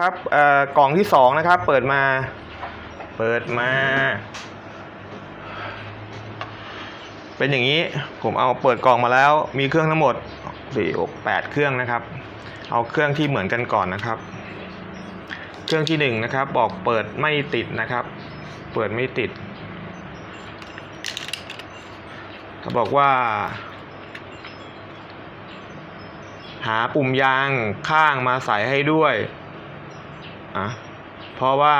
ครับอ่อกล่องที่สองนะครับ เปิดมา เปิดมา เป็นอย่างนี้ผมเอาเปิดกล่องมาแล้ว มีเครื่องทั้งหมดสี่อกแปดเครื่องนะครับ เอาเครื่องที่เหมือนกันก่อนนะครับ เครื่องที่หนึ่งนะครับ บอกเปิดไม่ติดนะครับ เปิดไม่ติดเขาบอกว่า หาปุ่มยางข้างมาใส่ให้ด้วย อะเพราะว่า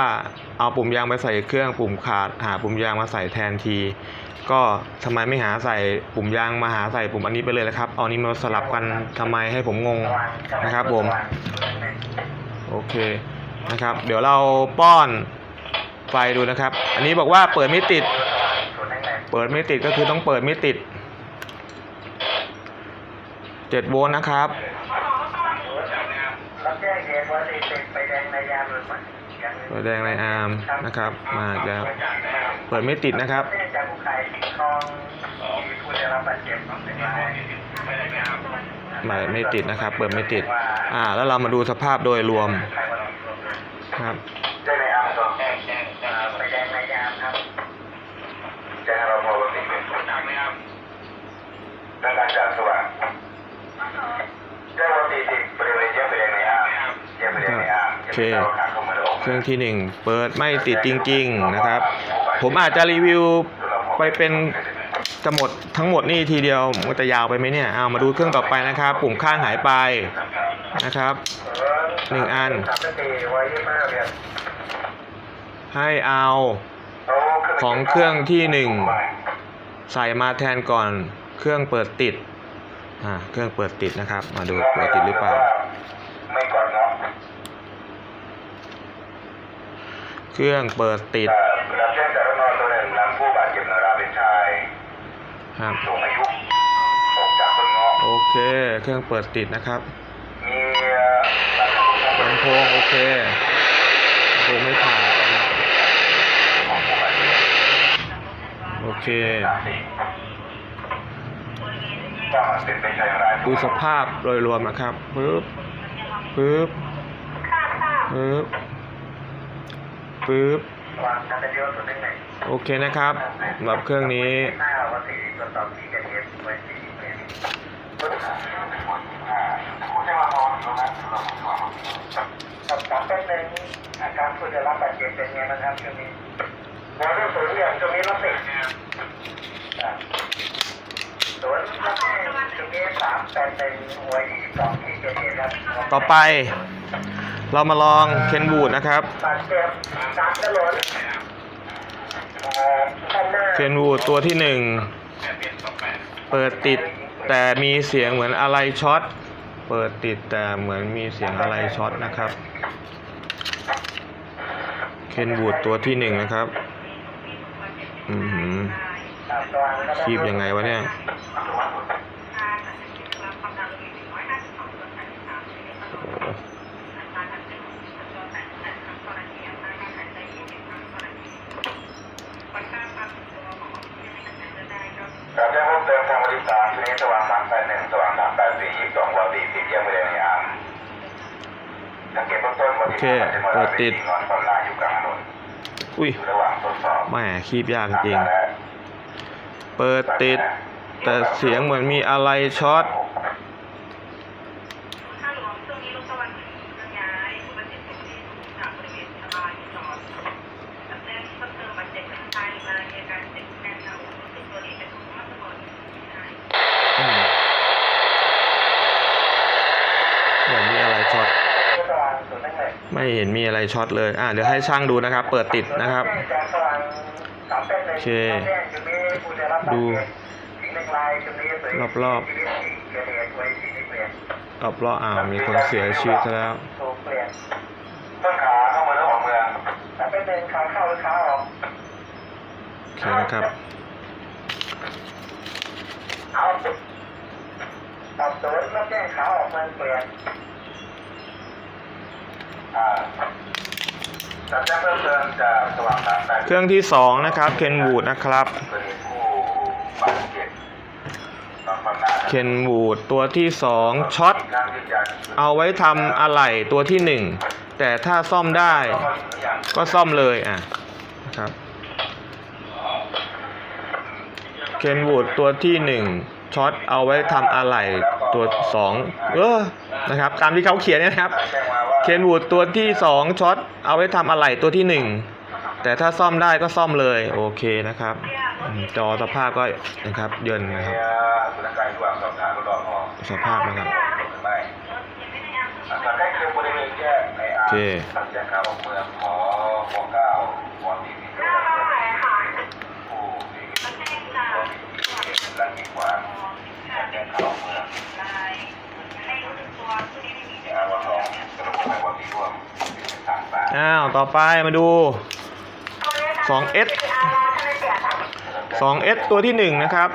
เอาปุ่มยางไปใส่เครื่องปุ่มขาดหาปุ่มยางมาใส่แทนที ก็ทำไมไม่หาใส่ปุ่มยางมาหาใส่ปุ่มอันนี้ไปเลยนะครับ เอานี้มาสลับกันทำไมให้ผมงงนะครับผมโอเคนะครับ เดี๋ยวเราป้อนไฟดูนะครับ อันนี้บอกว่าเปิดไม่ติด เปิดไม่ติดก็คือต้องเปิดไม่ติด7โวลต์นะครับ รับแจ้งเหตุว่าติดติดไฟแดงในยามหรือไม่ ยังเปิดแดงในอาร์มนะครับ มาอีกแล้วเปิดไม่ติดนะครับไม่ได้จากผู้ขายสิ่งของมีผู้ได้รับบาดเจ็บเป็นรายไม่ไม่ติดนะครับ เปิดไม่ติด อ่า แล้วเรามาดูสภาพโดยรวมครับได้ในอาร์มสองแจ้งแจ้งไฟแดงในยามครับแจ้งเราพอวันนี้เป็นผู้จักไหมครับต้องการจากสว่างแจ้งวันที่ติดบริเวณแยกไฟแดงในอาร์มแยกไฟแดงในอาร์มโอเค เครื่องที่หนึ่งเปิดไม่ติดจริง ๆนะครับ ผมอาจจะรีวิวไปเป็นจะหมดทั้งหมดนี่ทีเดียวมันจะยาวไปไหมเนี่ยเอามาดูเครื่องต่อไปนะครับ ปุ่มข้างหายไปนะครับหนึ่งอัน ให้เอาของเครื่องที่หนึ่งใส่มาแทนก่อนเครื่องเปิดติดอ่าเครื่องเปิดติดนะครับ มาดูเปิดติดหรือเปล่า ไม่ก่อนเนาะ เครื่องเปิดติดรับแจ้งจากรถนอนตัวหนึ่งนำผู้บาดเจ็บนราเป็นชายครับสูงอายุออกจากต้นเงาะโอเค เครื่องเปิดติดนะครับมีลำโพงโอเคลำโพงไม่ขาดนะครับของผู้บาดเจ็บโอเคสามสี่ว่ามันเป็นไปใช่ไรดูสภาพโดยรวมนะครับปึ๊บปึ๊บปึ๊บ ปึ๊บวางการเดียวส่วนหนึ่งไหนโอเคนะครับสำหรับเครื่องนี้หน้าวันที่ตรวจสอบที่เกิดเหตุไว้ที่เป็นผู้จะมาพอตรงนั้นสอบถามแป๊บนึงอาการผู้ได้รับบาดเจ็บเป็นไงบ้างครับช่วงนี้หมอเรื่องสูงอย่างช่วงนี้รถติดสวนรถช่วงนี้สามแปดหนึ่งหัวยี่สิบสองที่เกิดเหตุครับต่อไป เรามาลองเคนบูดนะครับเจ็บสามถนนเอ่อข้างหน้าเคนบูดตัวที่หนึ่งเปิดติดแต่มีเสียงเหมือนอะไรช็อต เปิดติดแต่เหมือนมีเสียงอะไรช็อตนะครับ เคนบูดตัวที่หนึ่งนะครับ อือหือคีบยังไงวะเนี่ย โอ้โห การแจ้ง เติมทางบริษัททีนี้สว่างสามแปดหนึ่งสว่างสามแปดสี่ยี่สิบสองวอตีติดเยี่ยมไปเลยในอ่างสังเกตเบื้องต้นวันที่โอเคเปิดติดนอนความหน้าอยู่กลางถนนอุ้ยระหว่างทดสอบแหมคีบยากจริง เปิดติด แต่เสียงเหมือนมีอะไรช็อต ถ้าหลวงช่วงนี้ลูกตะวันจะย้ายผู้บาดเจ็บเป็นที่จากบริเวณสะพานจอดกับแจ้งเพิ่มเติมบาดเจ็บทางรายมีอาการเจ็บแน่นหน้าอกซึ่งตัวนี้เป็นผู้มาสมรใช่ อืมเหมือนมีอะไรช็อต สว่างสุดนั่นเลย ไม่เห็นมีอะไรช็อตเลย อะเดี๋ยวให้ช่างดูนะครับ เปิดติดนะครับโอเค ดูรับรอบๆรอบรอบอ่าวมีคนเสียชีวิตแล้วต้นขาเข้ามาแล้วออกเมืองแต่เป็นเป็นขาเข้าหรือขาออกโอเคนะครับเอาสอบสวนแล้วแจ้งขาออกเมืองเปลี่ยน อ่าจับแจ้งเพิ่มเติมจากสว่างสามแปดเครื่องที่สองนะครับเคนวูดนะครับกรณีผู้บาดเจ็บตอนคนาเคนวูดตัวที่สองช็อตครั้งที่จะเอาไว้ทำอะไหล่ตัวที่หนึ่งแต่ถ้าซ่อมได้ก็ซ่อมเลยอะนะครับเคนวูดตัวที่หนึ่งช็อตเอาไว้ทำอะไหล่ตัวสองเออนะครับ ตามที่เขาเขียนเนี่ยนะครับ แจ้งว่า เคนวูดตัวที่สองช็อตเอาไว้ทำอะไหล่ตัวที่หนึ่งแต่ถ้าซ่อมได้ก็ซ่อมเลยโอเคนะครับจอสภาพก็นะครับเยินนะครับสภาพนะครับหรือไม่อาคารใกล้เคียงบริเวณแยกในอาโอเคสัญญาขาวเมืองขอขอเก้าขอทีวีผู้มีรังกีกว่าสัญญาขาวเมืองอาวสองกระบบแบบที่ร่วมต่างต่าง อ้าว ต่อไปมาดู 2S 2S ตัวที่หนึ่งนะครับ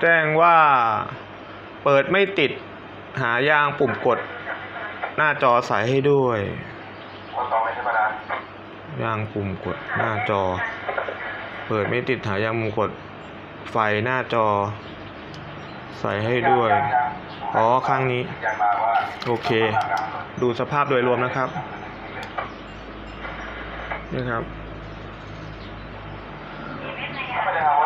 แจ้งว่าเปิดไม่ติดหายางปุ่มกด หน้าจอใส่ให้ด้วยยางปุ่มกดหน้าจอ เปิดไม่ติดหายางปุ่มกดไฟหน้าจอ ใส่ให้ด้วย อ๋อ ข้างนี้ โอเค ดูสภาพโดยรวมนะครับนี่ครับ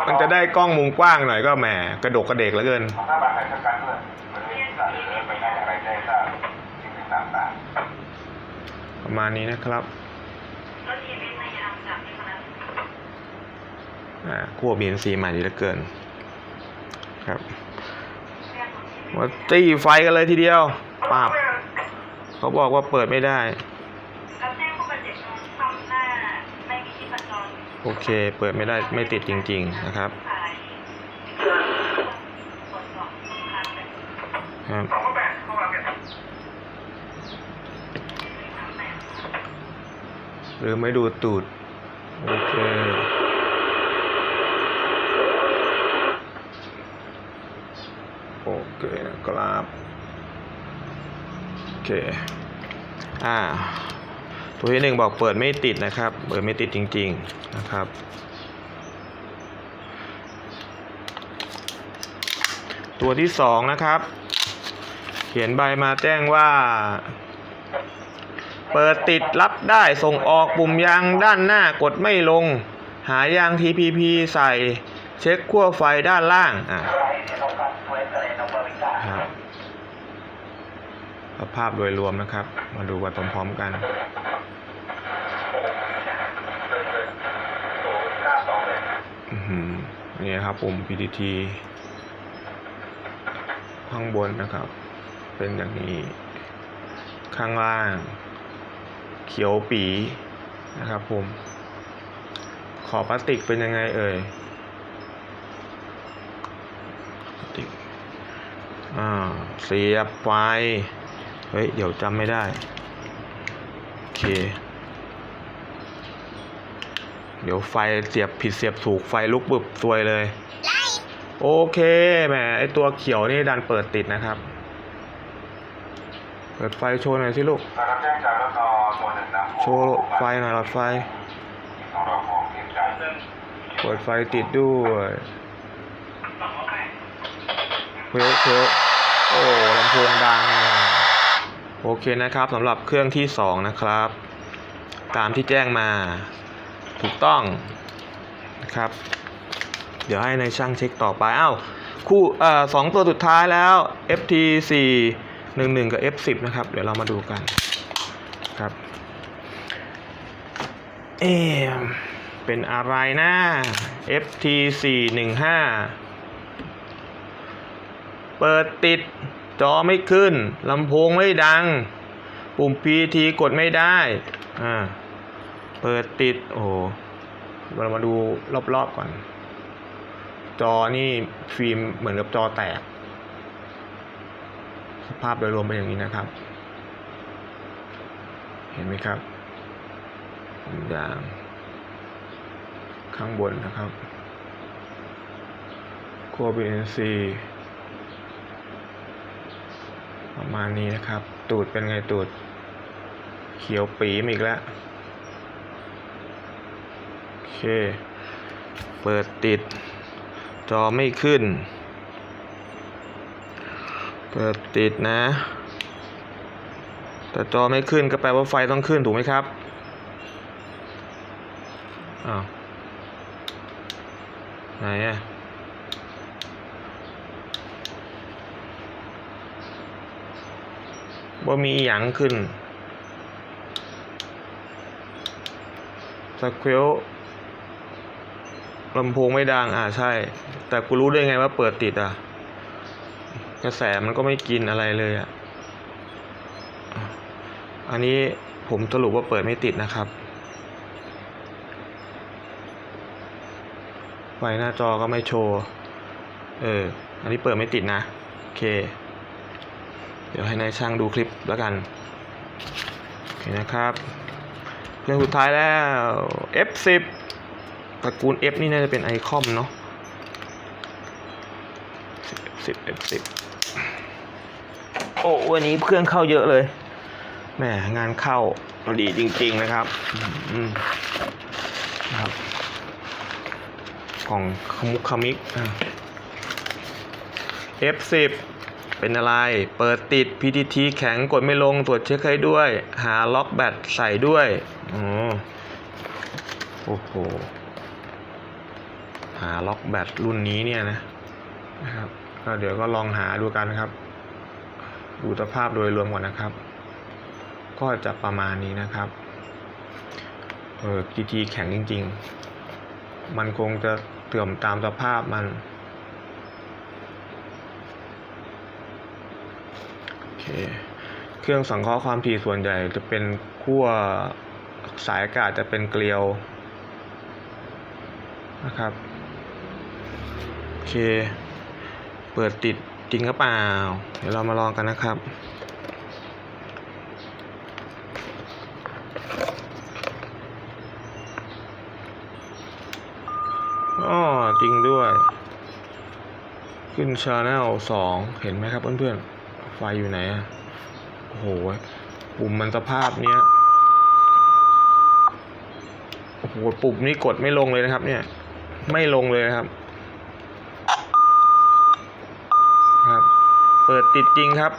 มันจะได้กล้องมุมกว้างหน่อยก็แหมกระดกกระเดกเหลือเกินถ้าบาดแล้วเวณศีรษะหรือไปได้อะไรได้ทราบสิ่งต่างๆประมาณนี้นะครับอ่าขั้วบีนซีใหม่ดีเหลือเกิน ครับมาตีไฟกันเลยทีเดียวปาบ เขาบอกว่าเปิดไม่ได้โอเค เปิดไม่ได้ไม่ติดจริง ๆ นะครับครับหรือไม่ดูตูด โอเค โอเคนะครับโอ เค อ่า ตัวที่หนึ่งบอกเปิดไม่ติดนะครับ เปิดไม่ติดจริง ๆนะครับ ตัวที่สองนะครับ เขียนใบมาแจ้งว่า เปิดติดรับได้ส่งออกปุ่มยางด้านหน้ากดไม่ลง หายาง TPP ใส่เช็คขั้วไฟด้านล่าง อะครับ ภาพโดยรวมนะครับ มาดูกันพร้อมๆกันอื้อหือนี่ครับปุ่ม PTT ข้างบนนะครับ เป็นอย่างนี้ ข้างล่าง เขียวปีนะครับผม ขอบพลาสติกเป็นยังไงเอ่ยพลาสติกอ่าเสียบไฟ เฮ้ย เดี๋ยวจำไม่ได้ โอเค เดี๋ยวไฟเสียบผิดเสียบถูกไฟลุกบึบซวยเลย โอเคแหมไอตัวเขียวนี่ดันเปิดติดนะครับ เปิดไฟโชว์หน่อยสิลูก โชว์ไฟหน่อยหลอดไฟเราของเตรียมการเปิดไฟติดด้วยเพลเพลโอ้ลำโพงดัง โอเคนะครับสำหรับเครื่องที่สองนะครับ ตามที่แจ้งมาถูกต้องนะครับ เดี๋ยวให้ในายช่างเช็คต่อไปอ้าวคู่เอ่อสองตัวสุดท้ายแล้ว FT 4 1 1 กับ F10 นะครับ เดี๋ยวเรามาดูกันครับเอเป็นอะไรนะ FT 4 1 5เปิดติด จอไม่ขึ้นลำโพงไม่ดัง ปุ่ม PT กดไม่ได้อ่าเปิดติด โอ้โหเรามาดูรอบๆก่อน จอนี่ฟิล์มเหมือนกับจอแตก สภาพโดยรวมเป็นอย่างนี้นะครับ เห็นไหมครับอย่างข้างบนนะครับโคบินซี ประมาณนี้นะครับ ตูดเป็นไงตูด เขียวปีมอีกแล้ว โอเค เปิดติด จอไม่ขึ้น เปิดติดนะ แต่จอไม่ขึ้นก็แปลว่าไฟต้องขึ้นถูกไหมครับ อ้าว ไหนอะ บ่มีอหยังขึ้นสควิลลำโพงไม่ดังอ่าใช่ แต่กูรู้ได้ไงว่าเปิดติดอะ กระแสมันก็ไม่กินอะไรเลยอะ อันนี้ผมสรุปว่าเปิดไม่ติดนะครับไฟหน้าจอก็ไม่โชว์ เออ อันนี้เปิดไม่ติดนะ โอเค เดี๋ยวให้นายช่างดูคลิปแล้วกันโอเคนะครับเครื่องสุดท้ายแล้ว F10 ตระกูล F นี่น่าจะเป็นไอคอมเนาะ F10 F10 โอ้วันนี้เครื่องเข้าเยอะเลยแหมงานเข้าดีจริง ๆ นะครับนะครับกล่องขมุกขมิก F10 เป็นอะไร เปิดติด PTT แข็งกดไม่ลงตรวจเช็คให้ด้วย หาล็อกแบตใส่ด้วยอ๋อโอ้โห หาล็อกแบตรุ่นนี้เนี่ยนะนะครับก็เดี๋ยวก็ลองหาดูกันครับ ดูสภาพโดยรวมก่อนนะครับ ก็จะประมาณนี้นะครับเออ PTT แข็งจริง ๆ มันคงจะเสื่อมตามสภาพมัน โอ เคเครื่องสังเคราะห์ความถี่ส่วนใหญ่จะเป็นขั้วสายอากาศจะเป็นเกลียวนะครับโอเค เปิดติดจริงหรือเปล่า เดี๋ยวเรามาลองกันนะครับอ๋อจริงด้วย ขึ้นชาแนลสองเห็นไหมครับเพื่อนๆ ไฟอยู่ไหนอะโอ้โห ปุ่มมันสภาพเนี้ย โอ้โห ปุ่มนี้กดไม่ลงเลยนะครับ เนี่ย ไม่ลงเลยครับ ครับ เปิดติดจริงครับ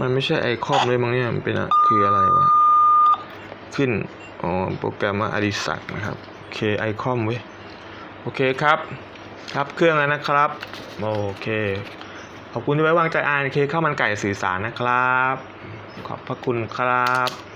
มันไม่ใช่ไอคอนเลยมั้งเนี่ย มันเป็นอะคืออะไรวะ ขึ้น อ๋อโปรแกรมว่าอดิศักนะครับโอเคไอคอมเว้ยโอเคครับครับเครื่องแล้วนะครับโอเค ขอบคุณที่ไว้วางใจอ่านเคข้าวมันไก่สื่อสารนะครับ ขอบพระคุณครับ